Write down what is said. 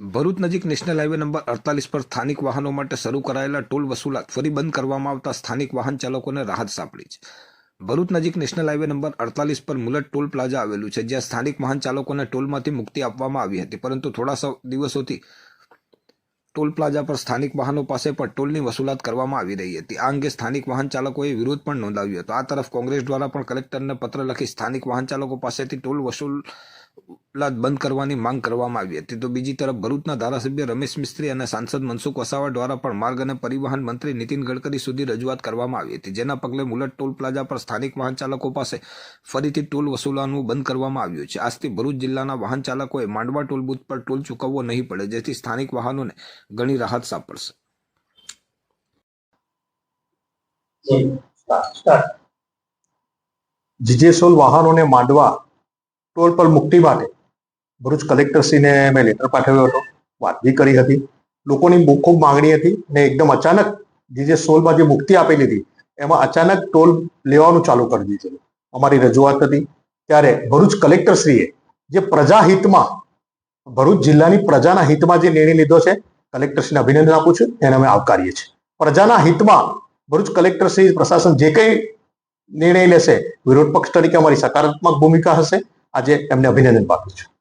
ભરૂચ નજીક national highway number અડતાલીસ પર સ્થાનિક વાહનો માટે શરૂ કરાયેલા ટોલ વસૂલાત ફરી બંધ કરવામાં આવતા સ્થાનિક વાહન ચાલકોને રાહત સાંપડી છે. ભરૂચ નજીક નેશનલ હાઈવે નંબર અડતાલીસ પર મુલટ ટોલ પ્લાઝા આવેલું છે, જ્યાં સ્થાનિક વાહન ચાલકોને ટોલમાંથી મુક્તિ આપવામાં આવી હતી. પરંતુ થોડા દિવસોથી ટોલ પ્લાઝા પર સ્થાનિક વાહનો પાસે પણ ટોલની વસૂલાત કરવામાં આવી રહી હતી. આ અંગે સ્થાનિક વાહન ચાલકોએ વિરોધ પણ નોંધાવ્યો હતો. આ તરફ કોંગ્રેસ દ્વારા પણ કલેક્ટરને પત્ર લખી સ્થાનિક વાહન ચાલકો પાસેથી ટોલ વસૂલાત બંધ કરવાની માંગ કરવામાં આવી હતી. તો બીજી તરફ ભરૂચના ધારાસભ્ય રમેશ મિસ્ત્રી અને સાંસદ મનસુખ વસાવા દ્વારા પણ માર્ગ અને પરિવહન મંત્રી નીતિન ગડકરી સુધી રજૂઆત કરવામાં આવી હતી. જેના પગલે મુલટ ટોલ પ્લાઝા પર સ્થાનિક વાહન ચાલકો પાસે ફરીથી ટોલ વસૂલવાનું બંધ કરવામાં આવ્યું છે. આજથી ભરૂચ જિલ્લાના વાહન ચાલકોએ માંડવા ટોલ બુથ પર ટોલ ચૂકવવો નહીં પડે, જેથી સ્થાનિક વાહનોને ઘણી રાહત સાંપડશે. જીજેસોલ વાહનોને માંડવા ટોલ પર મુક્તિ માટે ભરૂચ કલેક્ટરશ્રીને મેં લેટર પાઠવ્યો હતો. વાત બી કરી હતી. લોકોની ખૂબ માંગણી હતી ને એકદમ અચાનક જે જે મુક્તિ આપેલી હતી એમાં અચાનક ટોલ લેવાનું ચાલુ કરી દીધેલું અમારી રજૂઆત હતી. ત્યારે ભરૂચ કલેક્ટરશ્રીએ જે પ્રજાહિતમાં, ભરૂચ જિલ્લાની પ્રજાના હિતમાં જે નિર્ણય લીધો છે, કલેક્ટરશ્રીને અભિનંદન આપું છું એને અમે આવકારીએ છીએ. પ્રજાના હિતમાં ભરૂચ કલેક્ટરશ્રી પ્રશાસન જે કંઈ નિર્ણય લેશે, વિરોધ પક્ષ તરીકે અમારી સકારાત્મક ભૂમિકા હશે આજે એમને અભિનંદન પાઠવું છું.